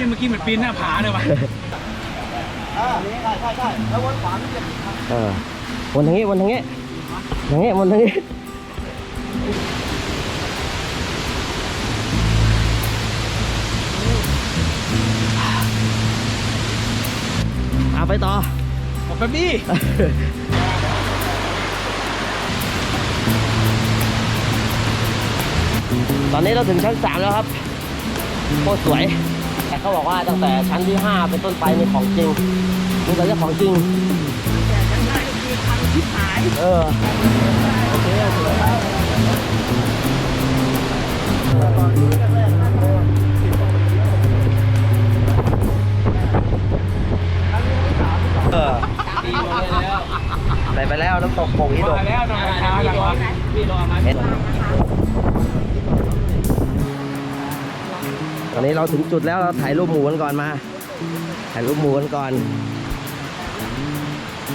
นี่เมื่อกี้เหมือนปีนหน้าผาเลยว่ะอ่าใช่ใช่ใช่แล้ววนขวานี่จะเออวนทางนี้วนทางนี้ทางนี้วนทางนี้เอาไปต่อบอกแป๊บบี้ตอนนี้เราถึงชั้นสามแล้วครับโคตรสวย แต่เขาบอกว่าตั้งแต่ชั้นที่ห้าเป็นต้นไปในของจริงนี่เราะของจริง แต่ชั้นห้ก็คือทางทิศหาย เออโอเคสวยมากเออใส่ไปแล้วน้ำตกโป่งอีดกมาแล้วตอนเช้าแล้วพี่รอมาเห็น อนนี้เราถึงจุดแล้วเราถ่ายรูปหมูกันก่อนมา ถ่ายรูปหมูกันก่อน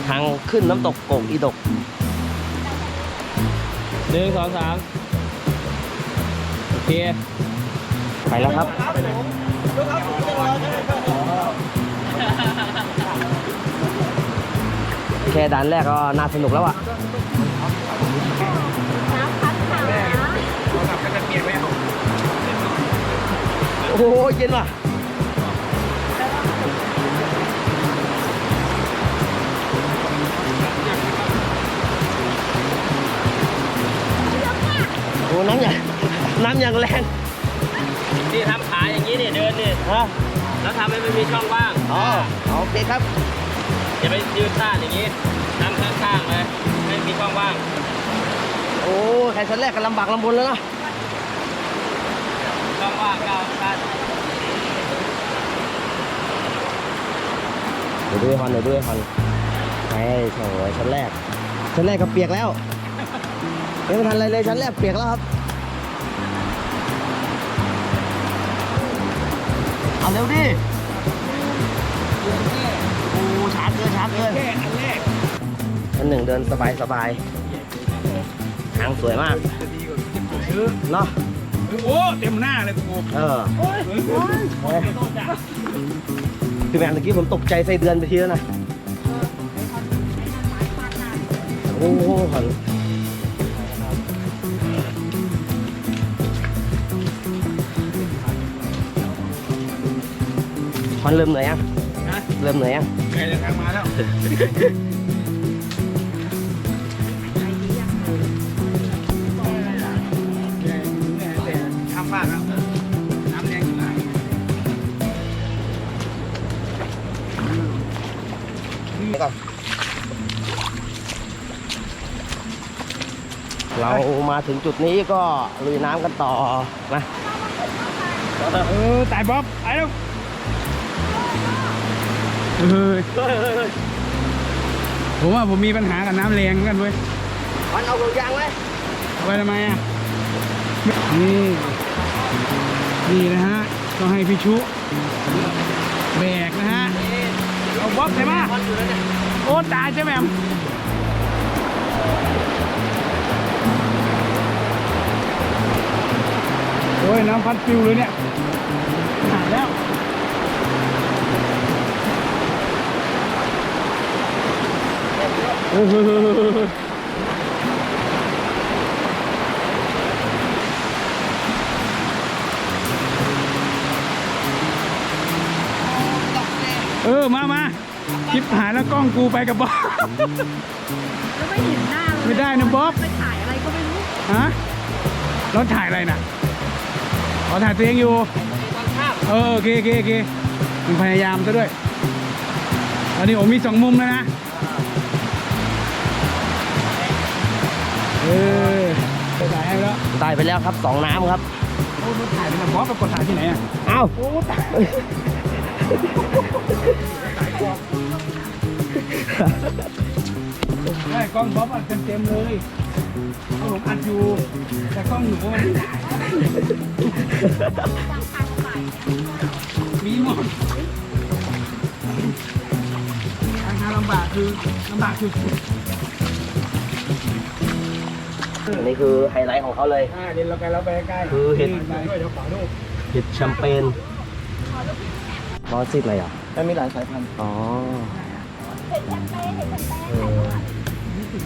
ทางขึ้นน้ำตกโป่งอีดกหนึ่งสองสามโอเค ไปแล้วครับ แค่ด่านแรกก็น่าสนุกแล้วอะ โอ้โหเย็นว่ะโอ้น้ำอย่างน้ำอย่างแรงนี่ทำขาอย่างนี้นี่เดินนี่ฮะแล้วทำให้มันมีช่องว่างอ๋อโอเคครับอย่าไปยืนต้านอย่างนี้ทำข้างๆเลยให้มีช่องว่างโอ้ใครชั้นแรกก็ลำบากลำบนแล้วนะช่อง ว่างก้าวต้านเดี๋ยวดูให้พันเดี๋ยวดูให้พันไอ้โถ่ชั้นแรก ชั้นแรกก็เปียกแล้วยังไม่ทันอะไรเลยชั้นแรกเปียกแล้วครับ เอาเร็วดิโอ้ช้าเกินช้าเกินแค่อันแรกชั้นหนึ่งเดินสบายสบายทางสวยมากเนาะ โอ้เต็มหน้าเลยกูเออโอ้ยโอ้ยโอ้ยโทษจ้ะพี่แมนเมื่อกี้ผมตกใจไส้เดือนไปทีแล้วนะโอ้โหหันมันเริ่มเหนื่อยยังนะเริ่มเหนื่อยยังไงเดินทางมาแล้ว มาถึงจุดนี้ก็ลุยน้ำกันต่อนะเออตายบ๊อบไปแล้วเฮ้ยผมว่าผมมีปัญหากับน้ำแรงเหมือนกันเว้ยมันเอายางไหมเอาไปทำไมอะนี่นี่นะฮะต้องให้พี่ชุแบกนะฮะเอาบ๊อบใช่ไหมโอ้ตายใช่ไหม โอ้ยน้ำพัดฟิวเลยเนี่ยหายแล้วเฮ้ยเฮ้ยเฮ้ยเฮ้ยเฮ้ยเออ มามาคลิปหายแล้วกล้องกูไปกับบ๊อบแล้วไม่เห็นหน้าเลยไม่ได้นะบ๊อบไปถ่ายอะไรก็ไม่รู้ ฮะ เราถ่ายอะไรน่ะ อ๋อถ่ายตัวเองอยู่เออโอเคโอเคโอเคมึงพยายามซะด้วยตอนนี้ผมมีสองมุมแล้วนะเออไปถ่ายให้แล้วได้ไปแล้วครับสองน้ำครับโอ้มันถ่ายเป็นบอสกับกดถ่ายที่ไหนอะเอ้าโอ้ตายได้กล้องบ๊อบอัดเต็มๆเลยเพราะ ผมอัดอยู่แต่กล้องหนูมันไม่ได้มีหมดทางทางลำบากคือลำบากคืออันนี้คือไฮไลท์ของเขาเลย อ่าเดี๋ยวเราไปเราไปใกล้ๆคือเห็นไปด้วยเดี๋ยวขอรูปเห็ดแชมเปญนอนซิดอะไรอะมันมีหลายสายพันธุ์ อ๋อ เออ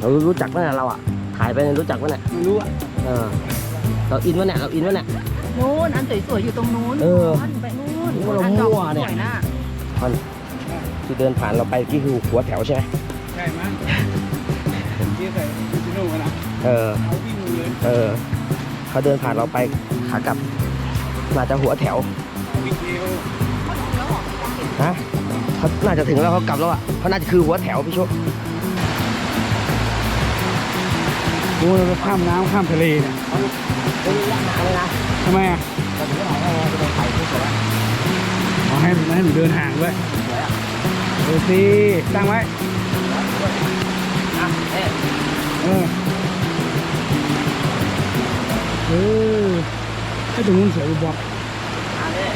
เรารู้จักไหมเนี่ยเราอะ ถ่ายไปเนี่ยรู้จักไหมเนี่ยไม่รู้อะเออเราอินวะเนี่ยเราอินวะเนี่ย นู้นอันสวยๆอยู่ตรงนู้นเออไปนู้นโอ้เราอัดอกมั่วเนี่ย สวยนะมันที่เดินผ่านเราไปกี่คือหัวแถวใช่ไหมใช่มั้งที่ใส่ชิโน่กันนะเออเอาวิ่งเลยเออ เขาเดินผ่านเราไปขากลับน่าจะหัวแถวเอาวิ่งเร็ว ฮะเขาน่าจะถึงแล้วเขากลับแล้วอะเขาน่าจะคือหัวแถวพี่โชคโอ้ยเราข้ามน้ำข้ามทะเลเนี่ยเป็นระยะทางเลยนะทำไมอะเราถึงถ่ายให้ไงเป็นถ่ายที่สวยอะเอาให้ให้หนูเดินห่างด้วยสวยอะดูสิตั้งไว้อะเอ๊ะเออเออให้ตรงนู้นสวยกว่าบอก อะเอ๊ะ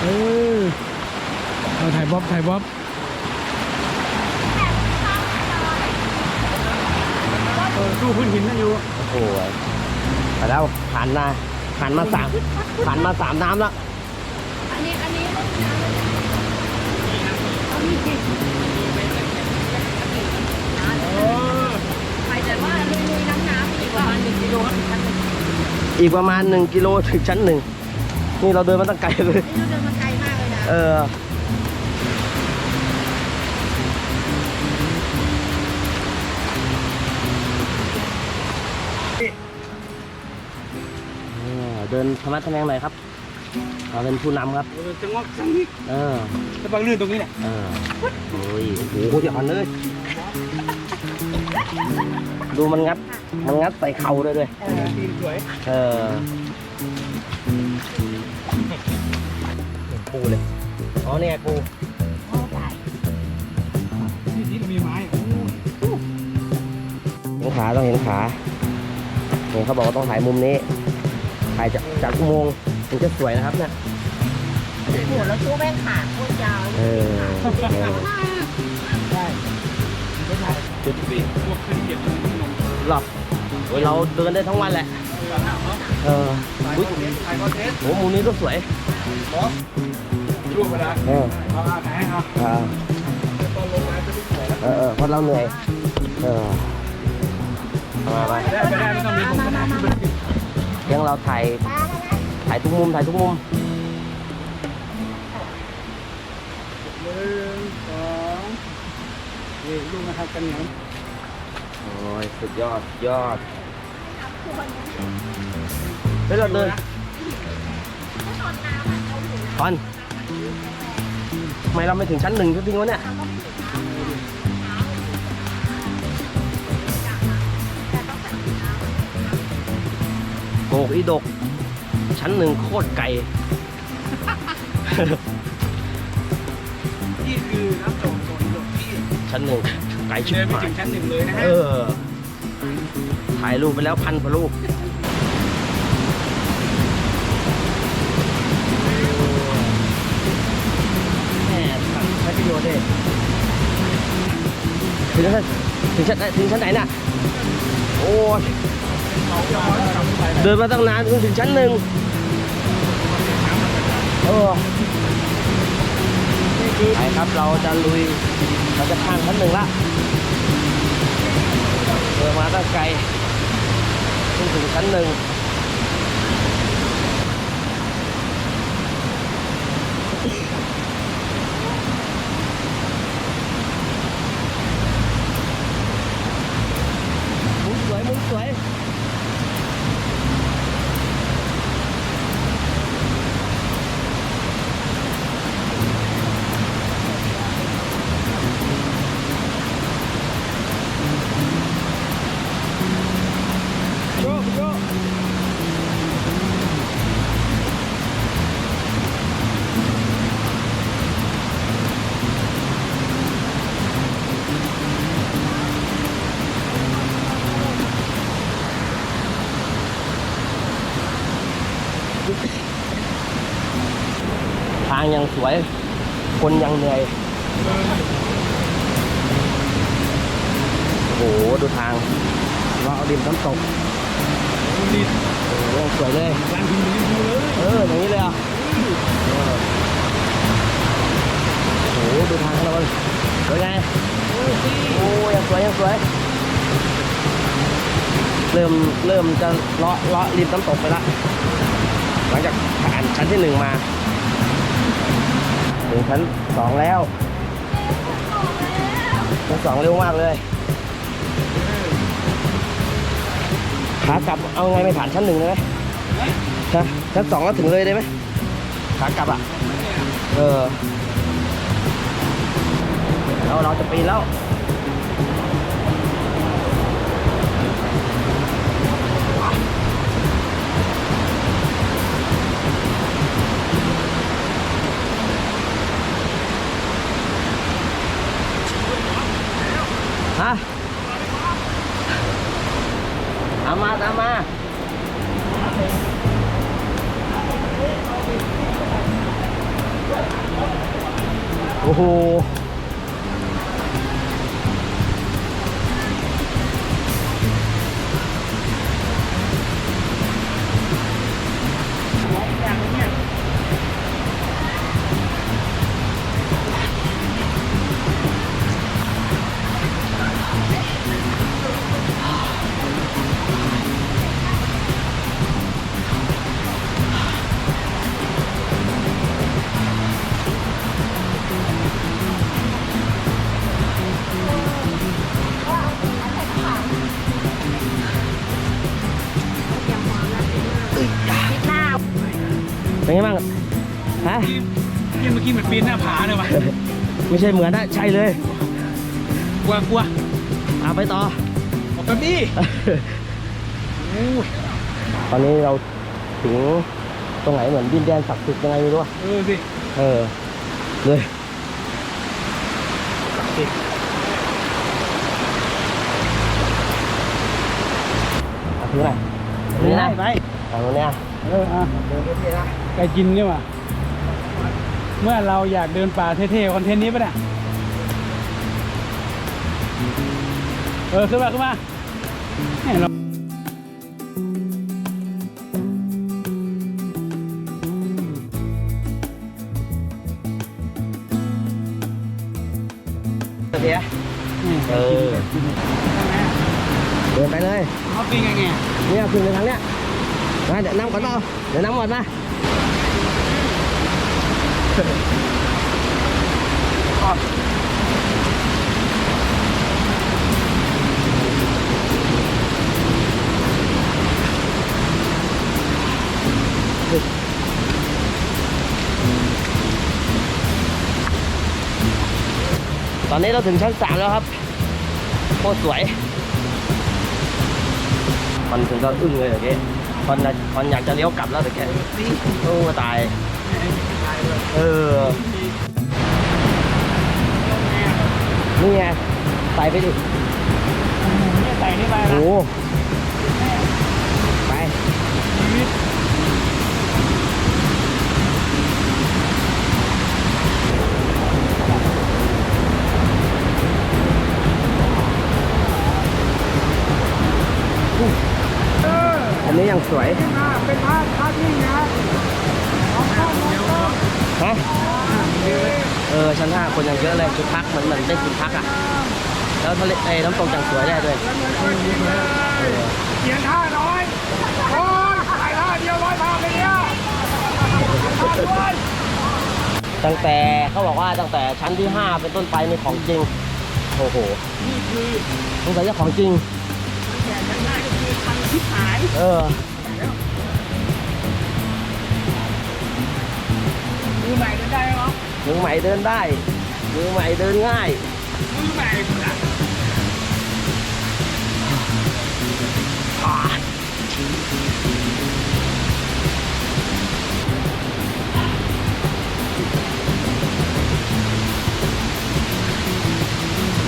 เออเอาถ่ายบ๊อบถ่ายบ๊อบเออตู้พื้นหินนั่นอยู่โอ้โหไปแล้วผ่านมาผ่านมาสามผ่านมาสามน้ำแล้วอันนี้อันนี้น้ำเลยเอามีกี่เออไปแต่ว่าลุยๆน้ำน้ำอีกประมาณหนึ่งกิโลถึงชั้นหนึ่งอีกประมาณหนึ่งกิโลถึงชั้นหนึ่ง นี่เราเดินมาตั้งไกลเลย นี่เราเดินมาไกลมากเลยนะเออเออเดินธรรมะทะแมงหน่อยครับเราเป็นผู้นำครับเออจังหวะจังนี้เออ จะบังลื่นตรงนี้เนี่ยเออ โอ้ย โอ้โหเดี๋ยวก่อนเลย ดูมันงัด มันงัดใส่เข่าด้วยด้วยตีนสวย เออ ปูเลย อ๋อเนี่ยปูที่นี่ก็มีไม้โอ้ยเห็นขาต้องเห็นขาเนี่ยเขาบอกว่าต้องถ่ายมุมนี้ ถ่ายจากจากอุโมงค์ถึงจะสวยนะครับเนี่ยหัวแล้วชูแม่งขาดโคตรยาวเออเออจุดสี่พวกขึ้นเก็บขนมหรอโอ้ยเราเดินได้ทั้งวันแหละ เอออุ๊ยถ่ายคอนเทนต์โหมุมนี้ก็สวยบอส ช่วงเวลาเออเอาอาไหนเอาอ่าตอนลงน้ำจะไม่สวยแล้วเออเออเพราะเราเหนื่อยเออเอามาไปได้ไปได้ไม่ต้องมีผมก็ได้ที่เป็นติดเรื่องเราถ่ายถ่ายทุกมุมถ่ายทุกมุมหนึ่งสองนี่ลูกนะครับกันเหนียวโอ้ยสุดยอดยอดเฮ้ยเราเดินพอน ทำไมเราไม่ถึงชั้นหนึ่งสักทีวะเนี่ยโกกอีดก ชั้นหนึ่งโคตรไกลที่คือน้ำตกโซนหลบที่ชั้นหนึ่งไกลชิบเดินไปหายถึงชั้นหนึ่งเลยนะฮะ เออถ่ายรูปไปแล้วพันกว่ารูป งชั้นถึงชั้นถึงชั้นไหนน่ะ โอ้ยเดินมาตั้งนานจนถึงชั้นหนึ่งเออไปครับเราจะลุย เราจะข้ามชั้นหนึ่งละเดินมาตั้งไกลเพิ่งถึงชั้นหนึ่ง คนยังเหนื่อยทางเราเอาดินน้ำตกดีโอ้โหสวยเลยร้านพิมพ์เป็นยูเลย เออ อย่างนี้เลยเหรอะโอ้โห ดูทางข้างนอกสวยไงโอ้ยังสวยยังสวย เริ่มเริ่มจะเลาะเลาะริมน้ำตกไปละ หลังจากผ่านชั้นที่หนึ่งมา ถึงชั้นสองแล้วชั้นสองเร็วมากเลยขากลับเอาไงไม่ผ่านชั้นหนึ่งเลยไหมฮะชั้นสองแล้วถึงเลยได้ไหมขากลับอะ เออเราเราจะปีนแล้ว โอ้โห ไม่ใช่เหมือนนะใช่เลยกลัวกลัวเอาไปต่อออกกันดิโอ้ยตอนนี้เราถึงตรงไหนเหมือนดินแดนศักดิ์สิทธิ์ยังไงไม่รู้อะเออสิเออเลยเอาถือหน่อยตรงนี้นะไปเอาตรงเนี้ยเอออะไก่กินเนี่ยว่ะ เมื่อเราอยากเดินป่าเท่ๆคอนเทนต์นี้ปะเนี่ยเออขึ้นมาขึ้นมาเนี่ยเราเดี๋ยวเนี่ยเออเดินไปเลยเขาปีนไงไงเนี่ยขึ้นไปทางเนี้ยมาเดี๋ยวน้ำก่อนต่อเดี๋ยวน้ำหมดมา ตอนนี้เราถึงชั้นสามแล้วครับโคตรสวยมันถึงก็อึ้งเลยเมื่อกี้มันมันอยากจะเลี้ยวกลับแล้วแต่แกโอ้ตาย เออนี่ไงใส่ไปดิเนี่ยใส่นี่ไปโอ้นะโหไปชีวิตอันนี้ยังสวย เป็นภาพภาพนิ่งนะ ฮะเออชั้นห้าคนยังเยอะเลยจุดพักเหมือนเหมือนเป็นจุดพักอะ แล้วทะเลไอ้น้ำตกอย่างสวยได้ด้วยเขียนท่าน้อยโอ้ยถ่ายท่าเดียวร้อยภาพเลยเนี่ยท่าด้วยตั้งแต่เขาบอกว่าตั้งแต่ชั้นที่ห้าเป็นต้นไปมีของจริงโอ้โหนี่คือสงสัยจะของจริงแก่ชั้นหน้าก็คือพังชิบหาย เออ มือใหม่เดินได้ไหมมือใหม่เดินได้ มือใหม่เดินง่าย มือใหม่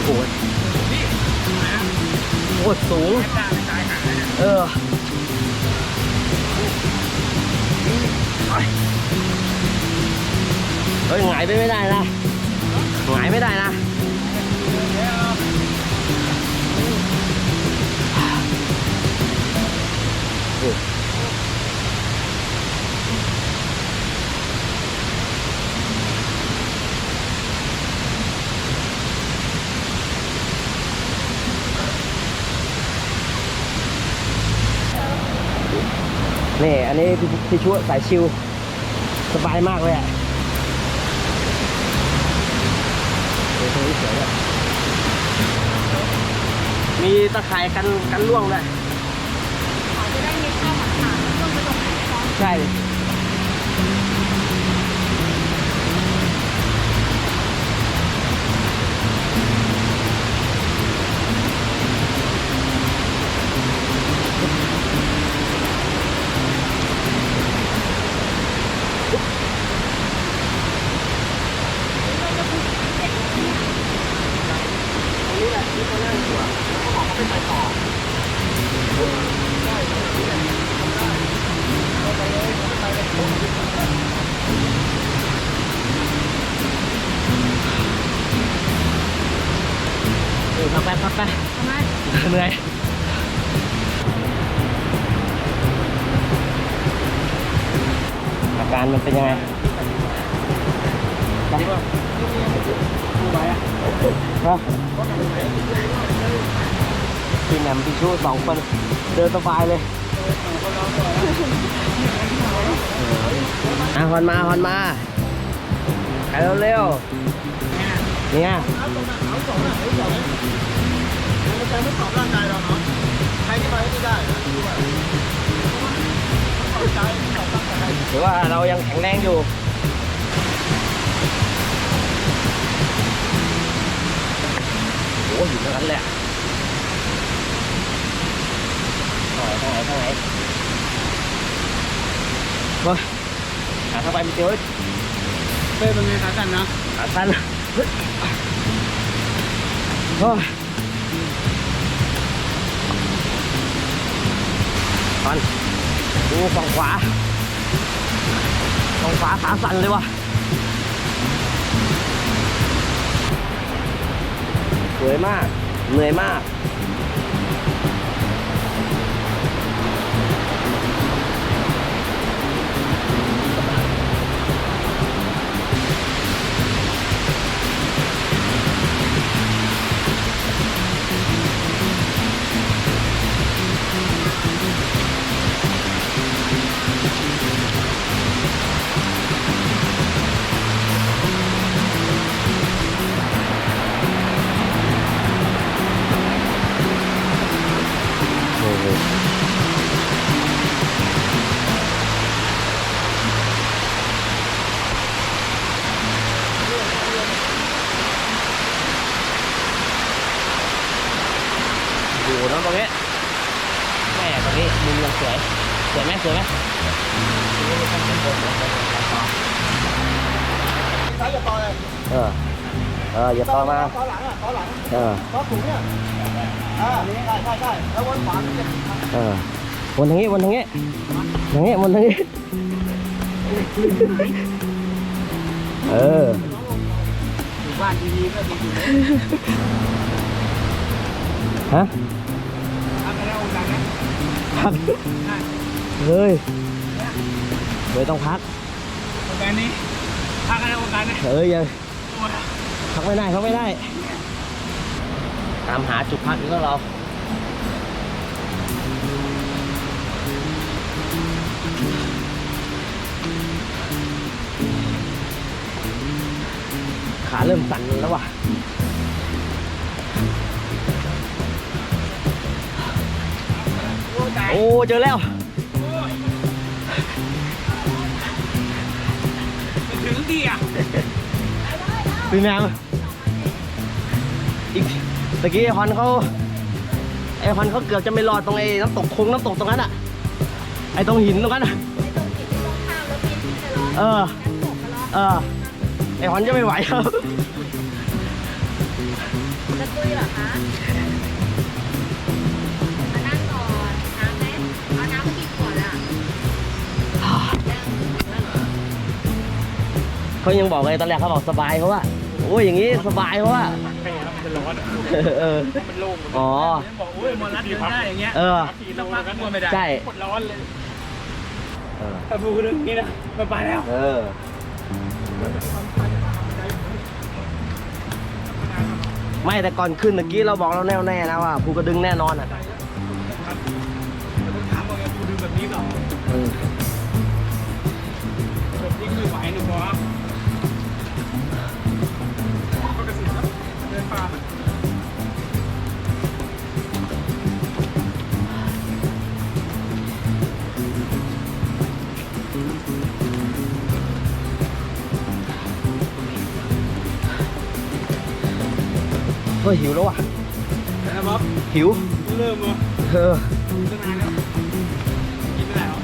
โอ้โหโคตรสูง เออ เฮ้ยหงายไปไม่ได้นะหงายไม่ได้นะนี่อันนี้พี่ช่วยสายชิว สบายมากเลยอะ สวยอะมีตะข่ายกันกันล่วงด้วย เขาจะได้มีข้าวหมาขาแล้วเครื่องไปตรงไหนคะ ใช่ พี่แหนมพี่ชูสองคนเดินสบายเลยอะฮอนมาฮอนมาไปเร็วๆเนี่ยมันจะไม่ตอบร่างกายเราใครที่มาไม่ได้ นะดูว่าเข้าใจตอบร่างกายหรือว่าเรายังแข็งแรงอยู่โอ้ยอยู่ตรงนั้นแหละทางไหนทางไหนทางไหนเฮ้ยหาเข้าไปไม่เจอเป้เป็นไงขากันนะขาสั้น ฝั่งขวาฝั่งขวาขาสั่นเลยวะสวยมาก เหนื่อยมาก วยไหมสวยไหมซ้ายอย่าต่อเลยเออเอออย่าต่อมาต่อหลังอะต่อหลังเออต่อสูงเนี่ยอ่าใช่ใช่ใช่แล้ววนขวาเนี่ยเออวนทางนี้วนทางนี้ทางนี้วนทางนี้เอออยู่บ้านดีๆก็ดีอยู่เลยฮะทำไปแล้วองค์การนะพัก เฮ้ยไม่ต้องพักองค์การนี้พักกันแล้วองค์การนะเอ้ยยังโอ้ยพักไม่ได้พักไม่ได้ ตามหาจุดพักนี้ของเราขาเริ่มสั่นแล้วว่ะโอ้ เจอแล้ว ถึงที่อะพี่แมวอีกตะกี้ไอฮอนเขาไอฮอนเขาเกือบจะไม่รอดตรงไอ้น้ำตกคงน้ำตกตรงนั้นอะไอตรงหินตรงนั้นอะไม่ต้องกินไม่ต้องข้าวแล้วกินที่จะรอเออน้ำตกกันรอเออ ไอฮอนจะไม่ไหวครับจะตุยเหรอคะมานั่งก่อนน้ำไหมเอาน้ำมากินก่อนอะ เขายังบอกเลยตอนแรกเขาบอกสบายเพราะว่าโอ้ยอย่างนี้สบายเพราะว่าแค่แล้วมันจะร้อนเออมันโล่งอ๋อบอกโอ้ยมอรัดเดินได้อย่างเงี้ยเออต้องพักมัวไม่ได้ใช่ปวดร้อนเลยเออถ้าพูดเรื่องนี้นะมันไปแล้วเออไม่แต่ก่อนขึ้นเมื่อกี้เราบอกเราแน่วแน่นะว่าภูกระดึงแน่นอนอะ ปลาเฮ้ยหิวแล้วว่ะนะบ๊อบหิว เริ่มเลยเออตั้งนานแล้ว กินไม่ได้หรอ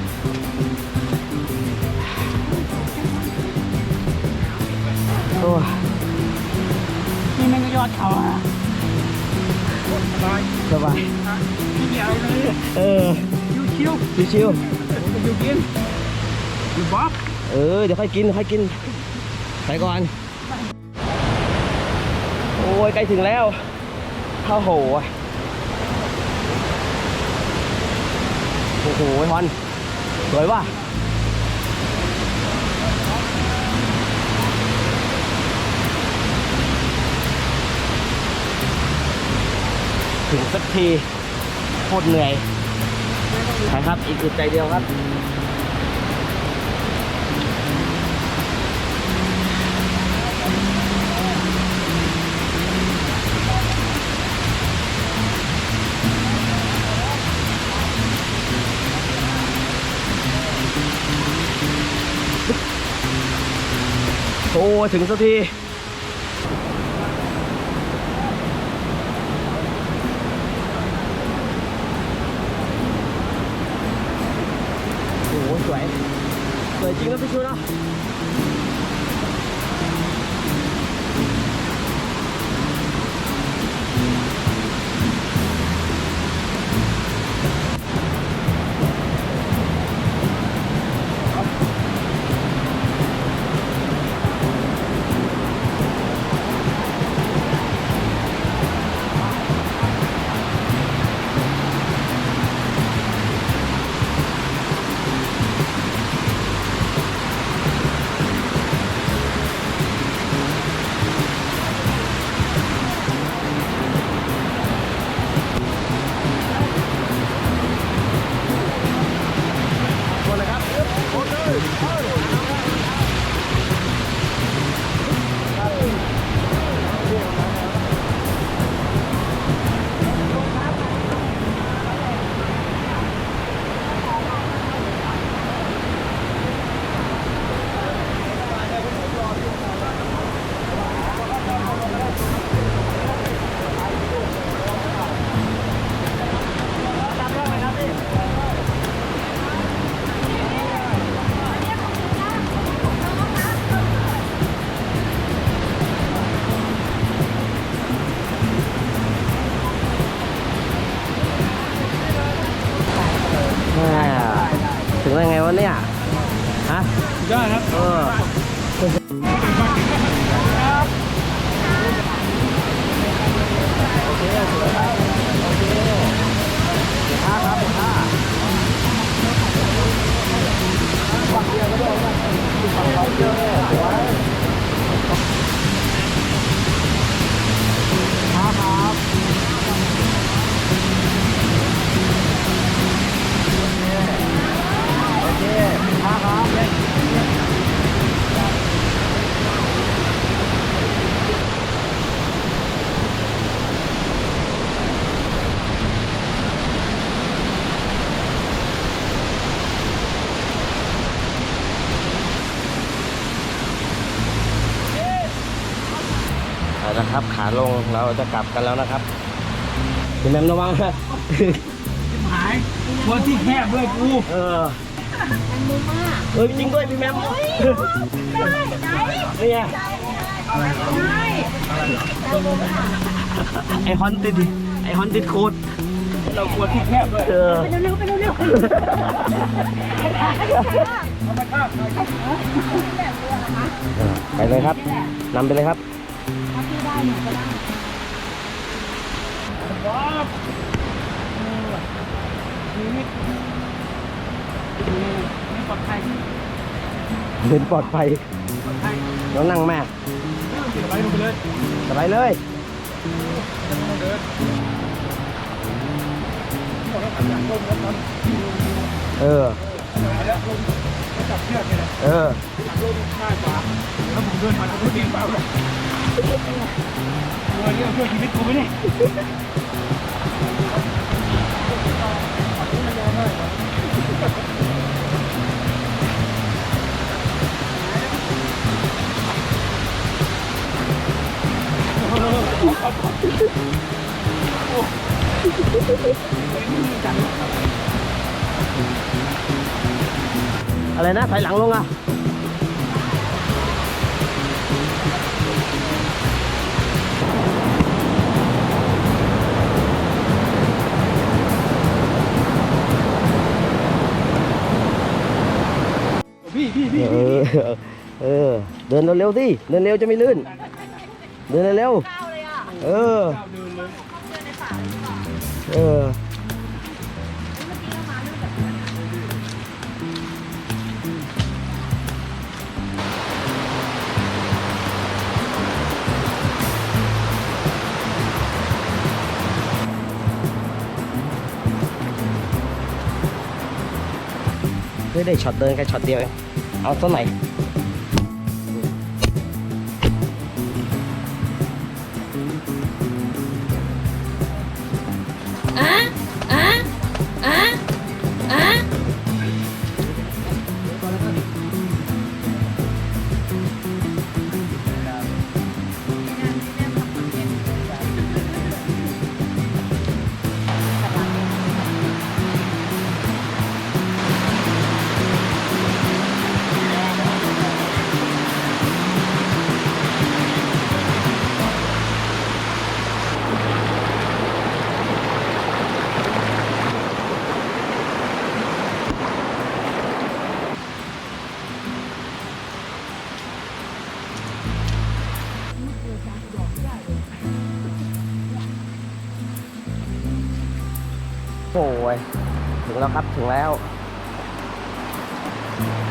โอ้ ยนี่มันก็ยอดเขาอะสบายสบายไม่มีอะไรเลยเออชิวชิวๆผมจะอยู่กินอยู่บ๊อบๆเออเดี๋ยวค่อยกินค่อยกินไปก่อน โอ้ยใกล้ถึงแล้วข้าวโหโอ้โหฮอนสวยว่ะ ถึงสักทีโคตรเหนื่อยไปครับอีกอึดใจเดียวครับโอ้ถึงสักที โอ้โหสวย สวย เอาละครับ ขาลงเราจะกลับกันแล้วนะครับคุณแมมระวังนะหายวันที่แคบด้วยกูเออมันมุมมากเออจริงด้วยพี่แมมได้ไหนนี่ไงได้ไอฮอนติดไอฮอนติดโคตรเรากลัวที่แคบด้วยเออไปเร็วๆไปเร็วไปเลยครับนำไปเลยครับ ๆถ้าพี่ได้หนูก็ได้บ๊อบนี่นี่ปลอดภัยเดินปลอดภัยปลอดภัยน้องนั่งแม่สบายลงไปเลยสบายเลยเดินบออเออจับเชือกเลยเออลงง่ายกว่าแล้วผมเดินมาแล้วก็เบี่าเลย ตัวเดียวช่วยชีวิตกูไหมเนี่ยอะไรนะถอยหลังลงอะ ดินเร็วๆสิเดินเร็วจะไม่ลื่น เดินเร็วข้าวเลยอะๆเออเดินเลยเดินในป่าเลยดีกว่าเออ เมื่อกี้เรามาเรื่องแบบเฮ้ยได้ช็อตเดินแค่ช็อตเดียวเองเอาสักหน่อย แล้วครับถึงแล้ว